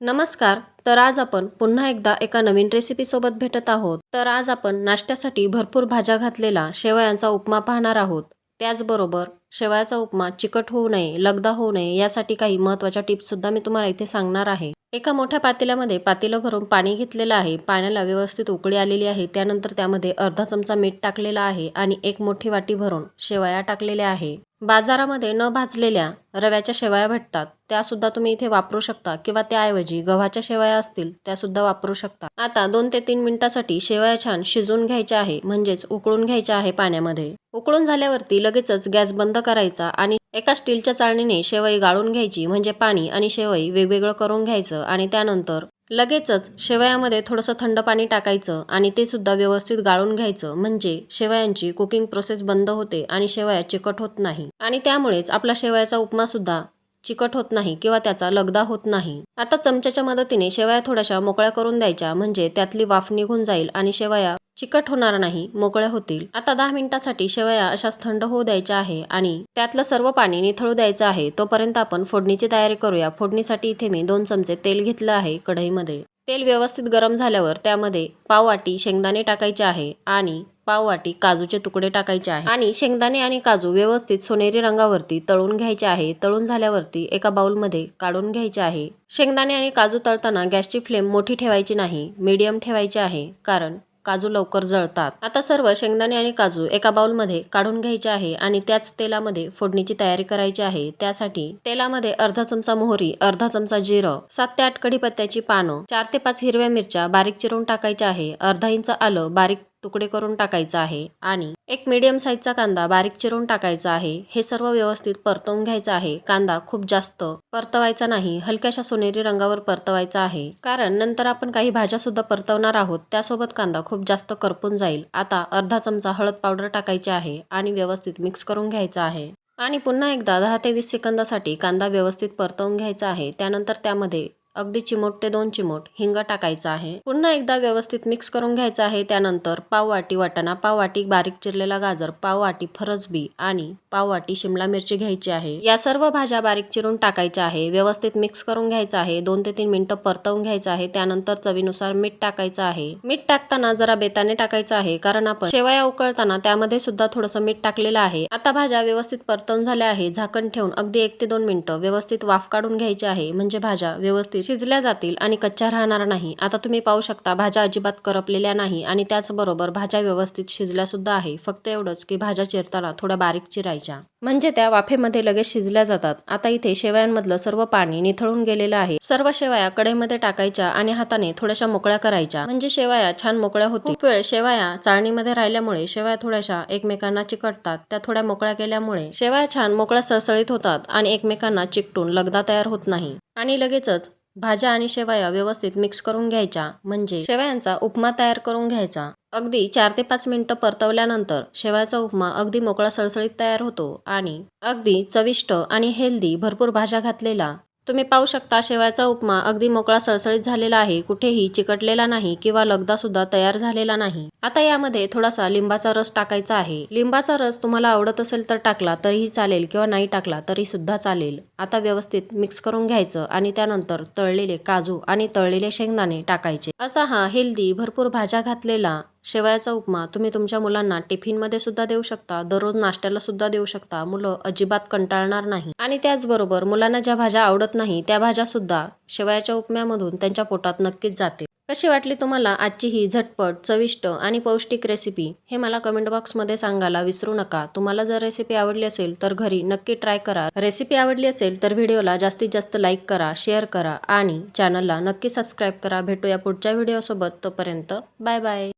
नमस्कार तर आज आपण पुन्हा एकदा एका नवीन रेसिपीसोबत भेटत आहोत. तर आज आपण नाश्त्यासाठी भरपूर भाज्या घातलेला शेवयांचा उपमा पाहणार आहोत. त्याचबरोबर शेवयाचा उपमा चिकट होऊ नये लगदा होऊ नये यासाठी काही महत्त्वाच्या टिप्ससुद्धा मी तुम्हाला इथे सांगणार आहे. एका मोठ्या पातेल्यामध्ये पातेलं भरून पाणी घेतलेलं आहे. पाण्याला व्यवस्थित उकळी आलेली आहे. त्यानंतर त्यामध्ये अर्धा चमचा मीठ टाकलेला आहे आणि एक मोठी वाटी भरून शेवया टाकलेल्या आहे. बाजारामध्ये न भाजलेल्या रव्याच्या शेवया भेटतात. त्या सुद्धा तुम्ही इथे वापरू शकता किंवा त्याऐवजी गव्हाच्या शेवया असतील त्या सुद्धा वापरू शकता. आता दोन ते तीन मिनिटासाठी शेवया छान शिजवून घ्यायच्या आहे म्हणजेच उकळून घ्यायच्या आहे पाण्यामध्ये. उकळून झाल्यावरती लगेचच गॅस बंद करायचा आणि एका स्टीलच्या चाळणीने शेवई गाळून घ्यायची म्हणजे पाणी आणि शेवई वेगवेगळं करून घ्यायचं आणि त्यानंतर लगेचच शेवयामध्ये थोडंसं थंड पाणी टाकायचं आणि ते सुद्धा व्यवस्थित गाळून घ्यायचं. म्हणजे शेवयांची कुकिंग प्रोसेस बंद होते आणि शेवया चिकट होत नाही. आणि त्यामुळेच आपला शेवयाचा उपमा सुद्धा चिकट होत नाही किंवा त्याचा लगदा होत नाही. आता चमच्याच्या मदतीने शेवया थोड्याशा मोकळ्या करून द्यायच्या. म्हणजे त्यातली वाफ निघून जाईल आणि शेवया चिकट होणार नाही मोकळ्या होतील. आता दहा मिनिटासाठी शेवया अशाच थंड होऊ द्यायच्या आहे आणि त्यातलं सर्व पाणी निथळू द्यायचं आहे. तोपर्यंत आपण फोडणीची तयारी करूया. फोडणीसाठी इथे मी दोन चमचे तेल घेतलं आहे कढईमध्ये. तेल व्यवस्थित गरम झाल्यावर त्यामध्ये पाववाटी शेंगदाणे टाकायचे आहे आणि पाववाटी काजूचे तुकडे टाकायचे आहे. आणि शेंगदाणे आणि काजू व्यवस्थित सोनेरी रंगावरती तळून घ्यायचे आहे. तळून झाल्यावरती एका बाउलमध्ये काढून घ्यायचे आहे. शेंगदाणे आणि काजू तळताना गॅसची फ्लेम मोठी ठेवायची नाही मीडियम ठेवायची आहे. कारण काजू लवकर जळतात. आता सर्व शेंगदाणे आणि काजू एका बाउलमध्ये काढून घ्यायचे आहे आणि त्याच तेलामध्ये फोडणीची तयारी करायची आहे. त्यासाठी तेलामध्ये अर्धा चमचा मोहरी अर्धा चमचा जिरं सात ते आठ कढीपत्त्याची पानं चार ते पाच हिरव्या मिरच्या बारीक चिरून टाकायच्या आहे. अर्धा इंच आलं बारीक तुकडे करून टाकायचं आहे आणि एक मीडियम साईजचा कांदा बारीक चिरून टाकायचा आहे. हे सर्व व्यवस्थित परतवून घ्यायचं आहे. कांदा खूप जास्त परतवायचा नाही. हलक्याशा सोनेरी रंगावर परतवायचा आहे. कारण नंतर आपण काही भाज्या सुद्धा परतवणार आहोत. त्यासोबत कांदा खूप जास्त करपून जाईल. आता अर्धा चमचा हळद पावडर टाकायची आहे आणि व्यवस्थित मिक्स करून घ्यायचा आहे. आणि पुन्हा एकदा दहा ते वीस सेकंदासाठी कांदा व्यवस्थित परतवून घ्यायचा आहे. त्यानंतर त्यामध्ये अगदी चिमोट ते दोन चिमोट हिंग टाकायचा आहे. पुन्हा एकदा व्यवस्थित मिक्स करून घ्यायचं आहे. त्यानंतर पाव वाटी वाटाणा पाव वाटी बारीक चिरलेला गाजर पाव वाटी फरसबी आणि पाव वाटी शिमला मिरची घ्यायची आहे. या सर्व भाज्या बारीक चिरून टाकायच्या आहे. व्यवस्थित मिक्स करून घ्यायचं आहे. दोन ते तीन मिनिटं परतवून घ्यायचं आहे. त्यानंतर चवीनुसार मीठ टाकायचं आहे. मीठ टाकताना जरा बेताने टाकायचं आहे कारण आपण शेवया उकळताना त्यामध्ये सुद्धा थोडंसं मीठ टाकलेलं आहे. आता भाज्या व्यवस्थित परतवून झाल्या आहे झाकण ठेवून अगदी एक ते दोन मिनिटं व्यवस्थित वाफ काढून घ्यायची आहे. म्हणजे भाज्या व्यवस्थित शिजल्या जातील आणि कच्च्या राहणार नाही. आता तुम्ही पाहू शकता भाज्या अजिबात करपलेल्या नाही आणि त्याचबरोबर भाज्या व्यवस्थित शिजल्या सुद्धा आहे. फक्त एवढंच की भाज्या चिरताना थोड्या बारीक चिरायच्या. म्हणजे त्या वाफेमध्ये लगेच शिजल्या जातात. आता इथे शेवयांमधलं सर्व पाणी निथळून गेलेलं आहे. सर्व शेवया कढईमध्ये टाकायच्या आणि हाताने थोड्याशा मोकळ्या करायच्या. म्हणजे शेवया छान मोकळ्या होतील. खूप वेळ शेवया चाळणीमध्ये राहिल्यामुळे शेवया थोड्याशा एकमेकांना चिकटतात. त्या थोड्या मोकळ्या केल्यामुळे शेवया छान मोकळ्या सळसळीत होतात आणि एकमेकांना चिकटून लगदा तयार होत नाही. आणि लगेचच भाज्या आणि शेवया व्यवस्थित मिक्स करून घ्यायच्या. म्हणजे शेवयांचा उपमा तयार करून घ्यायचा. अगदी चार ते पाच मिनिटं परतवल्यानंतर शेवयाचा उपमा अगदी मोकळा सळसळीत तयार होतो. आणि अगदी चविष्ट आणि हेल्दी भरपूर भाज्या घातलेला तुम्ही पाहू शकता शेवयाचा उपमा अगदी मोकळा सळसळीत झालेला आहे. कुठेही चिकटलेला नाही किंवा लगदा सुद्धा तयार झालेला नाही. आता यामध्ये थोडासा लिंबाचा रस टाकायचा आहे. लिंबाचा रस तुम्हाला आवडत असेल तर टाकला तरीही चालेल किंवा नाही टाकला तरी सुद्धा चालेल. आता व्यवस्थित मिक्स करून घ्यायचं आणि त्यानंतर तळलेले काजू आणि तळलेले शेंगदाणे टाकायचे. असा हा हेल्दी भरपूर भाज्या घातलेला शेवयाचा उपमा तुम्ही तुमच्या मुलांना टिफिनमध्ये सुद्धा देऊ शकता. दररोज नाश्त्याला सुद्धा देऊ शकता. मुलं अजिबात कंटाळणार नाही. आणि त्याचबरोबर मुलांना ज्या भाज्या आवडत नाही त्या भाज्या सुद्धा शेवयाच्या उपम्यामधून त्यांच्या पोटात नक्कीच जाते कशी वाटली तुम्हाला आजची ही झटपट चविष्ट आणि पौष्टिक रेसिपी हे मला कमेंट बॉक्समध्ये सांगायला विसरू नका. तुम्हाला जर रेसिपी आवडली असेल तर घरी नक्की ट्राय करा. रेसिपी आवडली असेल तर व्हिडिओला जास्तीत जास्त लाईक करा शेअर करा आणि चॅनलला नक्की सबस्क्राईब करा. भेटूया पुढच्या व्हिडिओसोबत तोपर्यंत बाय बाय